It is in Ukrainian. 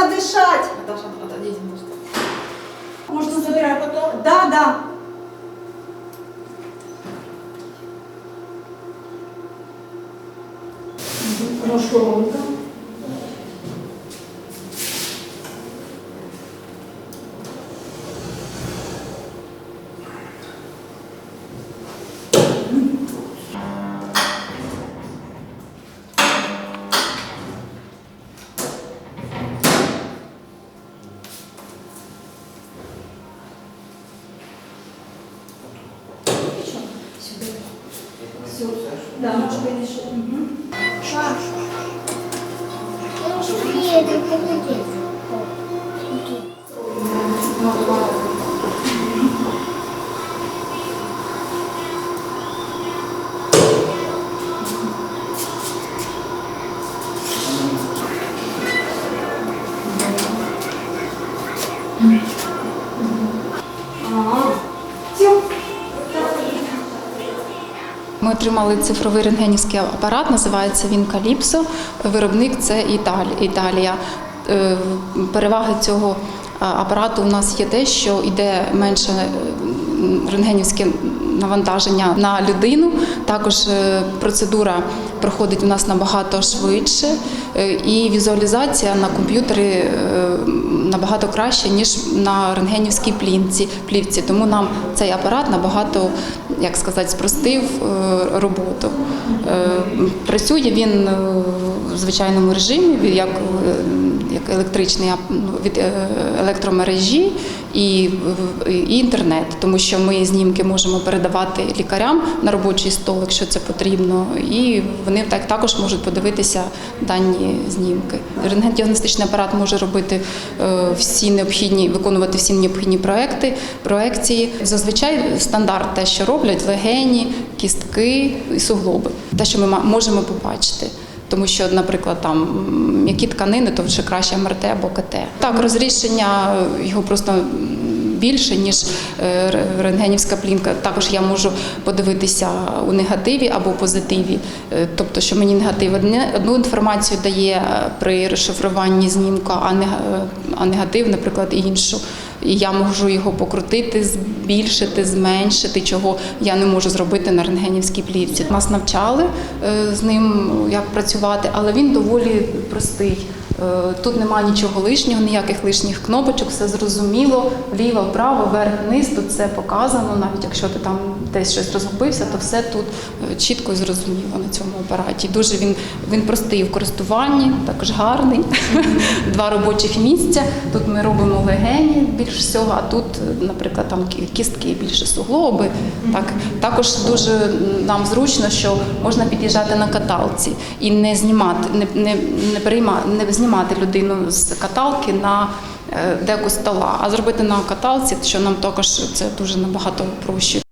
Можно дышать. Наташа, отойдите, может. Можно забирать потом. Да, да. Daha çok beni şey. Şu an. Çok iyi yedim. Mm-hmm. Ми отримали цифровий рентгенівський апарат, називається він Каліпсо. Виробник це Італія. Е, Переваги цього апарату у нас є те, що йде менше е, рентгенівське навантаження на людину. Також е, процедура проходить у нас набагато швидше, і візуалізація на комп'ютері набагато краще, ніж на рентгенівській плінці, плівці. Тому нам цей апарат набагато, як сказати, спростив е, роботу. Е, Працює він е, в звичайному режимі, як, як електричний ну, від е, електромережі і, і інтернет, тому що ми знімки можемо передавати лікарям на робочий стол, якщо це потрібно, і вони так також можуть подивитися дані знімки. Рентген-діагностичний апарат може робити е, всі необхідні, виконувати всі необхідні проекти, проекції. Зазвичай стандарт те, що роблять легені, кістки і суглоби, те, що ми можемо побачити. Тому що, наприклад, там м, м'які тканини, то вже краще МРТ або КТ. Так, розрішення його просто більше, ніж е, рентгенівська плінка. Також я можу подивитися у негативі або позитиві. Е, Тобто, що мені негатив одну інформацію дає е, при розшифруванні знімка, а негатив, наприклад, іншу. І я можу його покрутити, збільшити, зменшити, чого я не можу зробити на рентгенівській плівці. Нас навчали е, з ним, як працювати, але він доволі простий. Е, Тут немає нічого лишнього, ніяких лишніх кнопочок, все зрозуміло, вліво, вправо, вверх, вниз, тут все показано. Навіть якщо ти там десь щось розгубився, то все тут е, чітко і зрозуміло на цьому апараті. Дуже він, він простий в користуванні, також гарний. Два робочих місця. Тут ми робимо легені більш всього, а тут, е, наприклад, там кістки більше суглоби. Так. Також дуже нам зручно, що можна під'їжджати на каталці і не знімати, не, не, не, перейма, не знімати людину з каталки на е, деку стола, а зробити на каталці, що нам також це дуже набагато проще.